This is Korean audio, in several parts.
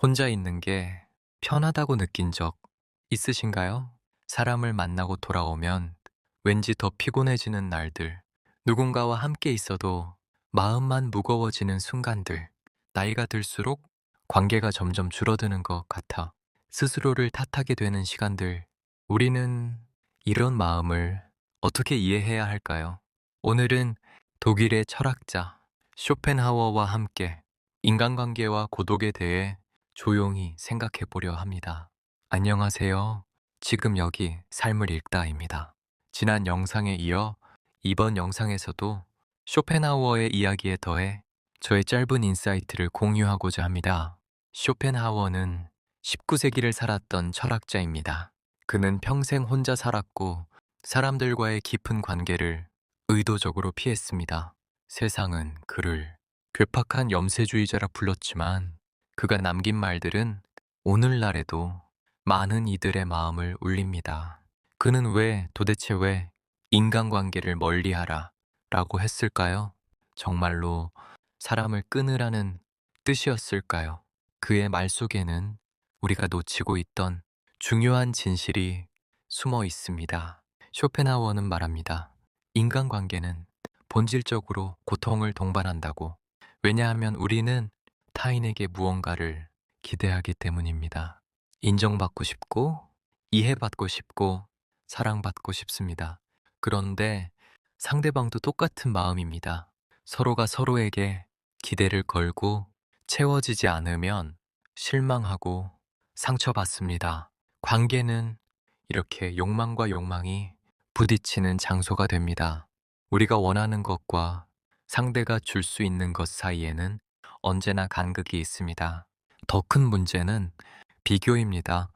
혼자 있는 게 편하다고 느낀 적 있으신가요? 사람을 만나고 돌아오면 왠지 더 피곤해지는 날들, 누군가와 함께 있어도 마음만 무거워지는 순간들, 나이가 들수록 관계가 점점 줄어드는 것 같아 스스로를 탓하게 되는 시간들, 우리는 이런 마음을 어떻게 이해해야 할까요? 오늘은 독일의 철학자 쇼펜하워와 함께 인간관계와 고독에 대해 조용히 생각해 보려 합니다. 안녕하세요. 지금 여기 삶을 읽다입니다. 지난 영상에 이어 이번 영상에서도 쇼펜하워의 이야기에 더해 저의 짧은 인사이트를 공유하고자 합니다. 쇼펜하워는 19세기를 살았던 철학자입니다. 그는 평생 혼자 살았고 사람들과의 깊은 관계를 의도적으로 피했습니다. 세상은 그를 괴팍한 염세주의자라 불렀지만 그가 남긴 말들은 오늘날에도 많은 이들의 마음을 울립니다. 그는 왜 도대체 왜 인간관계를 멀리하라 라고 했을까요? 정말로 사람을 끊으라는 뜻이었을까요? 그의 말 속에는 우리가 놓치고 있던 중요한 진실이 숨어 있습니다. 쇼펜하워는 말합니다. 인간관계는 본질적으로 고통을 동반한다고. 왜냐하면 우리는 타인에게 무언가를 기대하기 때문입니다. 인정받고 싶고, 이해받고 싶고, 사랑받고 싶습니다. 그런데 상대방도 똑같은 마음입니다. 서로가 서로에게 기대를 걸고 채워지지 않으면 실망하고 상처받습니다. 관계는 이렇게 욕망과 욕망이 부딪히는 장소가 됩니다. 우리가 원하는 것과 상대가 줄 수 있는 것 사이에는 언제나 간극이 있습니다. 더 큰 문제는 비교입니다.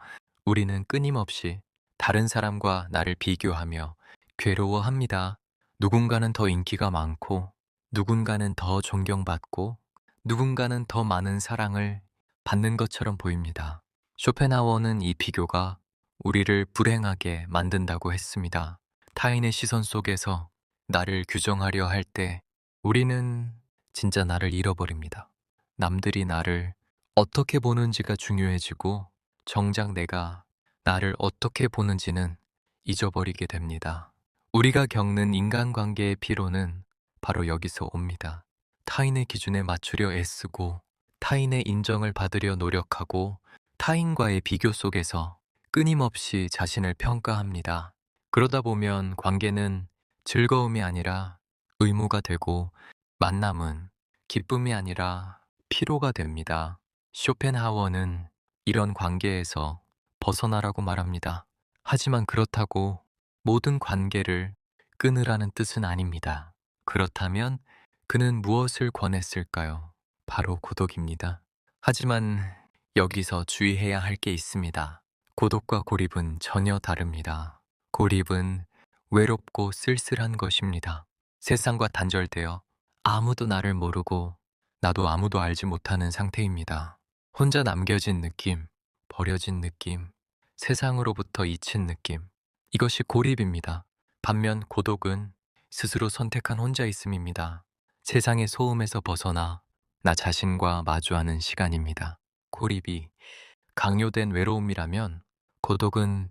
우리는 끊임없이 다른 사람과 나를 비교하며 괴로워합니다. 누군가는 더 인기가 많고, 누군가는 더 존경받고, 누군가는 더 많은 사랑을 받는 것처럼 보입니다. 쇼펜하워는 이 비교가 우리를 불행하게 만든다고 했습니다. 타인의 시선 속에서 나를 규정하려 할 때 우리는 진짜 나를 잃어버립니다. 남들이 나를 어떻게 보는지가 중요해지고 정작 내가 나를 어떻게 보는지는 잊어버리게 됩니다. 우리가 겪는 인간관계의 피로는 바로 여기서 옵니다. 타인의 기준에 맞추려 애쓰고 타인의 인정을 받으려 노력하고 타인과의 비교 속에서 끊임없이 자신을 평가합니다. 그러다 보면 관계는 즐거움이 아니라 의무가 되고 만남은 기쁨이 아니라 피로가 됩니다. 쇼펜하워는 이런 관계에서 벗어나라고 말합니다. 하지만 그렇다고 모든 관계를 끊으라는 뜻은 아닙니다. 그렇다면 그는 무엇을 권했을까요? 바로 고독입니다. 하지만 여기서 주의해야 할 게 있습니다. 고독과 고립은 전혀 다릅니다. 고립은 외롭고 쓸쓸한 것입니다. 세상과 단절되어 아무도 나를 모르고 나도 아무도 알지 못하는 상태입니다. 혼자 남겨진 느낌, 버려진 느낌, 세상으로부터 잊힌 느낌. 이것이 고립입니다. 반면 고독은 스스로 선택한 혼자 있음입니다. 세상의 소음에서 벗어나 나 자신과 마주하는 시간입니다. 고립이 강요된 외로움이라면 고독은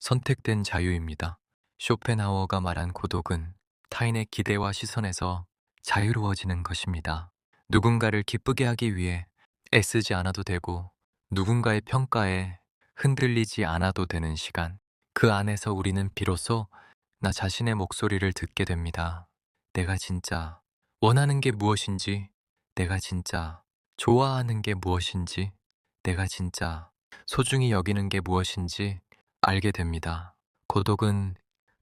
선택된 자유입니다. 쇼펜하워가 말한 고독은 타인의 기대와 시선에서 자유로워지는 것입니다. 누군가를 기쁘게 하기 위해 애쓰지 않아도 되고 누군가의 평가에 흔들리지 않아도 되는 시간. 그 안에서 우리는 비로소 나 자신의 목소리를 듣게 됩니다. 내가 진짜 원하는 게 무엇인지, 내가 진짜 좋아하는 게 무엇인지, 내가 진짜 소중히 여기는 게 무엇인지 알게 됩니다. 고독은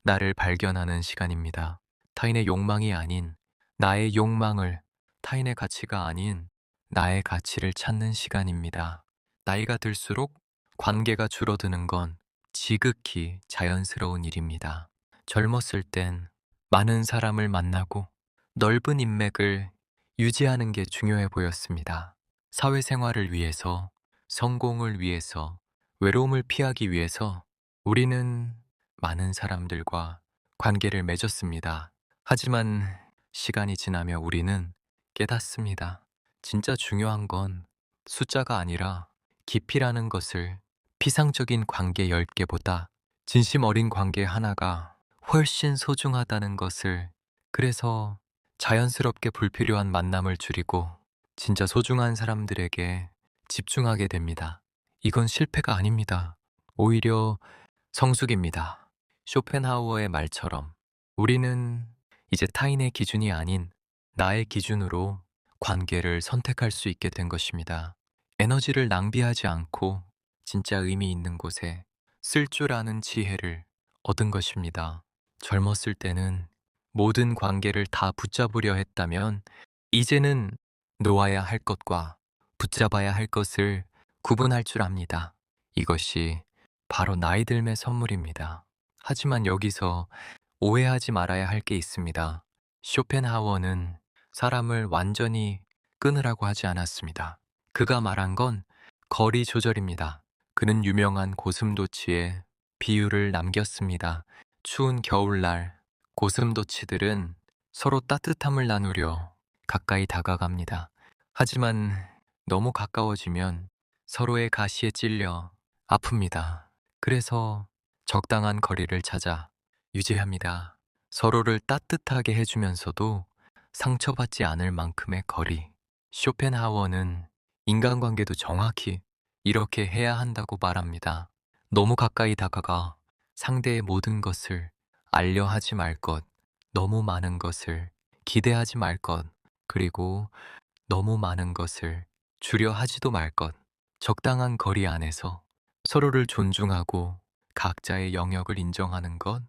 나를 발견하는 시간입니다. 타인의 욕망이 아닌 나의 욕망을, 타인의 가치가 아닌 나의 가치를 찾는 시간입니다. 나이가 들수록 관계가 줄어드는 건 지극히 자연스러운 일입니다. 젊었을 땐 많은 사람을 만나고 넓은 인맥을 유지하는 게 중요해 보였습니다. 사회생활을 위해서, 성공을 위해서, 외로움을 피하기 위해서 우리는 많은 사람들과 관계를 맺었습니다. 하지만 시간이 지나며 우리는 깨닫습니다. 진짜 중요한 건 숫자가 아니라 깊이라는 것을 피상적인 관계 10개보다 진심 어린 관계 하나가 훨씬 소중하다는 것을 그래서 자연스럽게 불필요한 만남을 줄이고 진짜 소중한 사람들에게 집중하게 됩니다. 이건 실패가 아닙니다. 오히려 성숙입니다. 쇼펜하우어의 말처럼 우리는 이제 타인의 기준이 아닌 나의 기준으로 관계를 선택할 수 있게 된 것입니다. 에너지를 낭비하지 않고 진짜 의미 있는 곳에 쓸 줄 아는 지혜를 얻은 것입니다. 젊었을 때는 모든 관계를 다 붙잡으려 했다면 이제는 놓아야 할 것과 붙잡아야 할 것을 구분할 줄 압니다. 이것이 바로 나이 들매 선물입니다. 하지만 여기서 오해하지 말아야 할 게 있습니다. 쇼펜하워는 사람을 완전히 끊으라고 하지 않았습니다. 그가 말한 건 거리 조절입니다. 그는 유명한 고슴도치의 비유를 남겼습니다. 추운 겨울날 고슴도치들은 서로 따뜻함을 나누려 가까이 다가갑니다. 하지만 너무 가까워지면 서로의 가시에 찔려 아픕니다. 그래서 적당한 거리를 찾아 유지합니다. 서로를 따뜻하게 해주면서도 상처받지 않을 만큼의 거리. 쇼펜하워는 인간관계도 정확히 이렇게 해야 한다고 말합니다. 너무 가까이 다가가 상대의 모든 것을 알려 하지 말 것, 너무 많은 것을 기대하지 말 것, 그리고 너무 많은 것을 주려 하지도 말 것, 적당한 거리 안에서 서로를 존중하고 각자의 영역을 인정하는 것,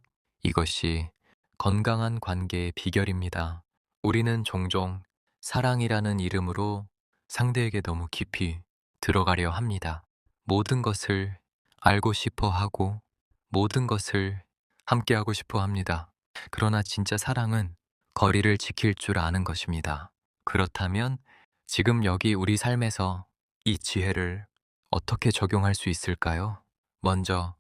이것이 건강한 관계의 비결입니다. 우리는 종종 사랑이라는 이름으로 상대에게 너무 깊이 들어가려 합니다. 모든 것을 알고 싶어 하고 모든 것을 함께하고 싶어 합니다. 그러나 진짜 사랑은 거리를 지킬 줄 아는 것입니다. 그렇다면 지금 여기 우리 삶에서 이 지혜를 어떻게 적용할 수 있을까요? 먼저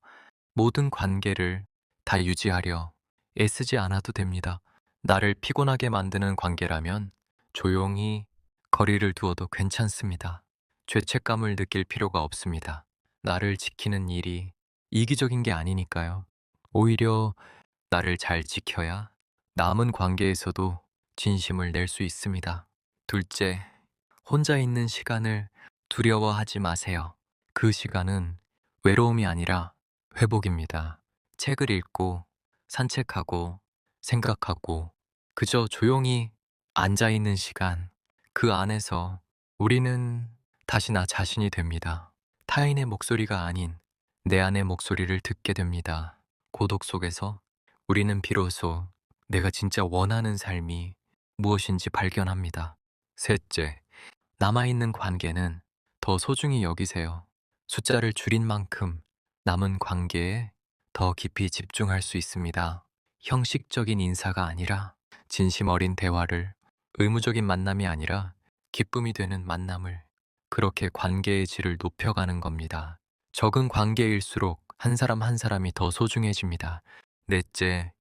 모든 관계를 다 유지하려 애쓰지 않아도 됩니다. 나를 피곤하게 만드는 관계라면 조용히 거리를 두어도 괜찮습니다. 죄책감을 느낄 필요가 없습니다. 나를 지키는 일이 이기적인 게 아니니까요. 오히려 나를 잘 지켜야 남은 관계에서도 진심을 낼 수 있습니다. 둘째, 혼자 있는 시간을 두려워하지 마세요. 그 시간은 외로움이 아니라 회복입니다. 책을 읽고 산책하고 생각하고 그저 조용히 앉아 있는 시간 그 안에서 우리는 다시 나 자신이 됩니다. 타인의 목소리가 아닌 내 안의 목소리를 듣게 됩니다. 고독 속에서 우리는 비로소 내가 진짜 원하는 삶이 무엇인지 발견합니다. 셋째, 남아있는 관계는 더 소중히 여기세요. 숫자를 줄인 만큼 남은 관계에 더 깊이 집중할 수 있습니다. 형식적인 인사가 아니라 진심 어린 대화를 의무적인 만남이 아니라 기쁨이 되는 만남을 그렇게 관계의 질을 높여가는 겁니다. 적은 관계일수록 한 사람 한 사람이 더 소중해집니다. 넷째,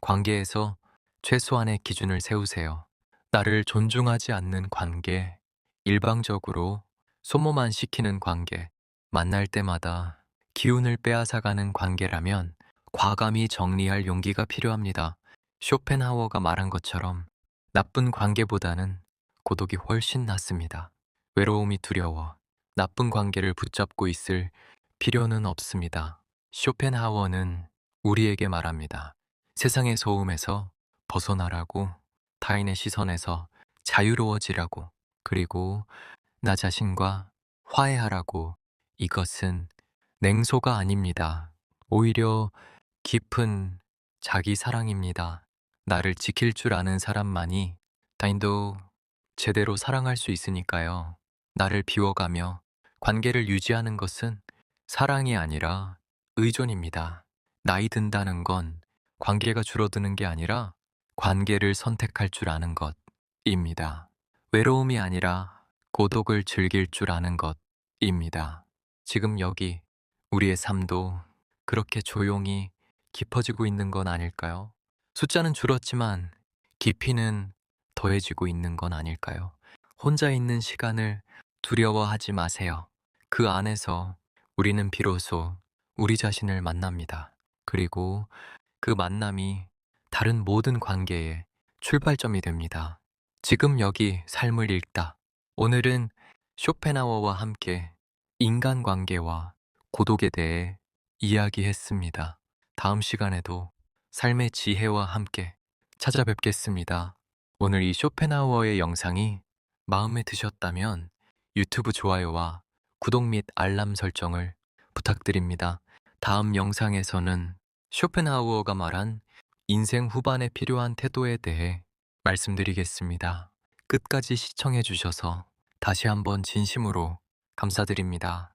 관계에서 최소한의 기준을 세우세요. 나를 존중하지 않는 관계, 일방적으로 소모만 시키는 관계, 만날 때마다 기운을 빼앗아가는 관계라면 과감히 정리할 용기가 필요합니다. 쇼펜하워가 말한 것처럼 나쁜 관계보다는 고독이 훨씬 낫습니다. 외로움이 두려워 나쁜 관계를 붙잡고 있을 필요는 없습니다. 쇼펜하워는 우리에게 말합니다. 세상의 소음에서 벗어나라고 타인의 시선에서 자유로워지라고 그리고 나 자신과 화해하라고 이것은 냉소가 아닙니다. 오히려 깊은 자기 사랑입니다. 나를 지킬 줄 아는 사람만이 타인도 제대로 사랑할 수 있으니까요. 나를 비워가며 관계를 유지하는 것은 사랑이 아니라 의존입니다. 나이 든다는 건 관계가 줄어드는 게 아니라 관계를 선택할 줄 아는 것입니다. 외로움이 아니라 고독을 즐길 줄 아는 것입니다. 지금 여기 우리의 삶도 그렇게 조용히 깊어지고 있는 건 아닐까요? 숫자는 줄었지만 깊이는 더해지고 있는 건 아닐까요? 혼자 있는 시간을 두려워하지 마세요. 그 안에서 우리는 비로소 우리 자신을 만납니다. 그리고 그 만남이 다른 모든 관계의 출발점이 됩니다. 지금 여기 삶을 읽다. 오늘은 쇼펜하워와 함께 인간관계와 고독에 대해 이야기했습니다. 다음 시간에도 삶의 지혜와 함께 찾아뵙겠습니다. 오늘 이 쇼펜하워의 영상이 마음에 드셨다면 유튜브 좋아요와 구독 및 알람 설정을 부탁드립니다. 다음 영상에서는 쇼펜하우어가 말한 인생 후반에 필요한 태도에 대해 말씀드리겠습니다. 끝까지 시청해 주셔서 다시 한번 진심으로 감사드립니다.